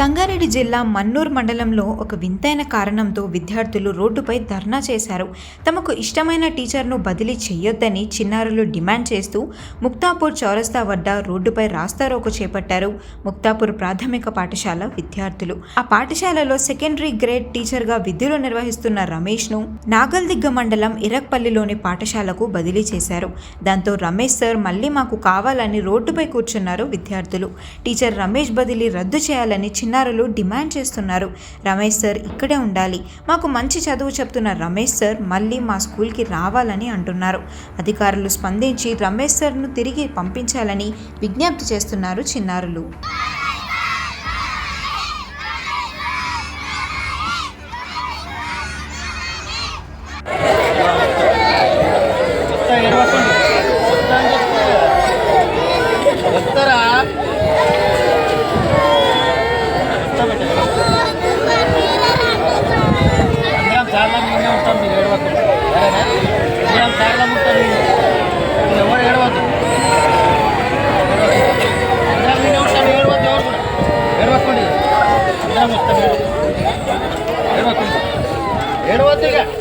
సంగారెడ్డి జిల్లా మన్నూర్ మండలంలో ఒక వింతైన కారణంతో విద్యార్థులు రోడ్డుపై ధర్నా చేశారు. తమకు ఇష్టమైన టీచర్ను బదిలీ చేయొద్దని చిన్నారులు డిమాండ్ చేస్తూ ముక్తాపూర్ చౌరస్తా వద్ద రోడ్డుపై రాస్తారోకో చేపట్టారు. ముక్తాపూర్ ప్రాథమిక పాఠశాల విద్యార్థులు. ఆ పాఠశాలలో సెకండరీ గ్రేడ్ టీచర్గా విధులు నిర్వహిస్తున్న రమేష్ను నాగల్దిగ్గ మండలం ఇరక్పల్లిలోని పాఠశాలకు బదిలీ చేశారు. దాంతో రమేష్ సార్ మళ్ళీ మాకు కావాలని రోడ్డుపై కూర్చున్నారు విద్యార్థులు. టీచర్ రమేష్ బదిలీ రద్దు చేయాలని చిన్నారులు డిమాండ్ చేస్తున్నారు. రమేష్ సార్ ఇక్కడే ఉండాలి. మాకు మంచి చదువు చెప్తున్న రమేష్ సార్ మళ్ళీ మా స్కూల్కి రావాలని అంటున్నారు. అధికారులు స్పందించి రమేష్ సార్ను తిరిగి పంపించాలని విజ్ఞప్తి చేస్తున్నారు చిన్నారులు.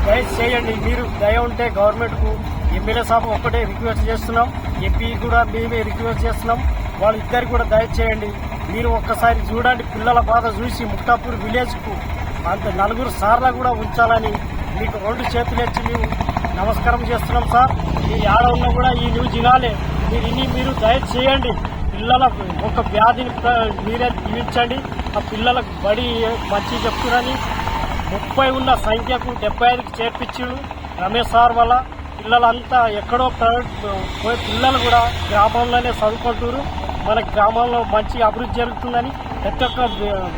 దయచేసి చేయండి. మీరు దయ ఉంటే గవర్నమెంట్కు ఎమ్మెల్యే సాబ్ ఒక్కటే రిక్వెస్ట్ చేస్తున్నాం. ఎంపీ కూడా మేమే రిక్వెస్ట్ చేస్తున్నాం. వాళ్ళిద్దరు కూడా దయచేయండి. మీరు ఒక్కసారి చూడండి. పిల్లల బాధ చూసి ముక్తాపూర్ విలేజ్కు అంత నలుగురు సార్లు కూడా ఉంచాలని మీకు రెండు చేతులు ఎత్తి మేము నమస్కారం చేస్తున్నాం సార్. మీ ఆడ ఉన్నా కూడా ఈ న్యూస్ వినాలి మీరు ఇన్ని మీరు దయచేయండి. పిల్లల ఒక వ్యాధిని మీరే తీర్చండి. ఆ పిల్లలకు బడి మంచి చెప్తున్నారని ముప్పై ఉన్న సంఖ్యకు డెబ్బై ఐదుకి చేర్పించిండు రమేష్ సార్ వల్ల. పిల్లలంతా ఎక్కడో ప్రైవేట్ పోయి పిల్లలు కూడా గ్రామంలోనే చదువుకుంటారు మన గ్రామంలో మంచి అభివృద్ధి జరుగుతుందని ప్రతి ఒక్క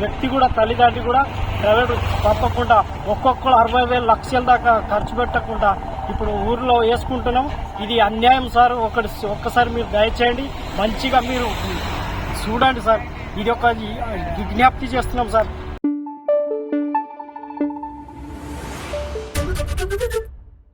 వ్యక్తి కూడా తల్లిదండ్రి కూడా ప్రైవేట్ తప్పకుండా ఒక్కొక్కరు అరవై వేల లక్షల దాకా ఖర్చు పెట్టకుండా ఇప్పుడు ఊర్లో వేసుకుంటున్నాం. ఇది అన్యాయం సార్. ఒకటి ఒక్కసారి మీరు దయచేయండి. మంచిగా మీరు చూడండి సార్. ఇది ఒక విజ్ఞప్తి చేస్తున్నాం సార్.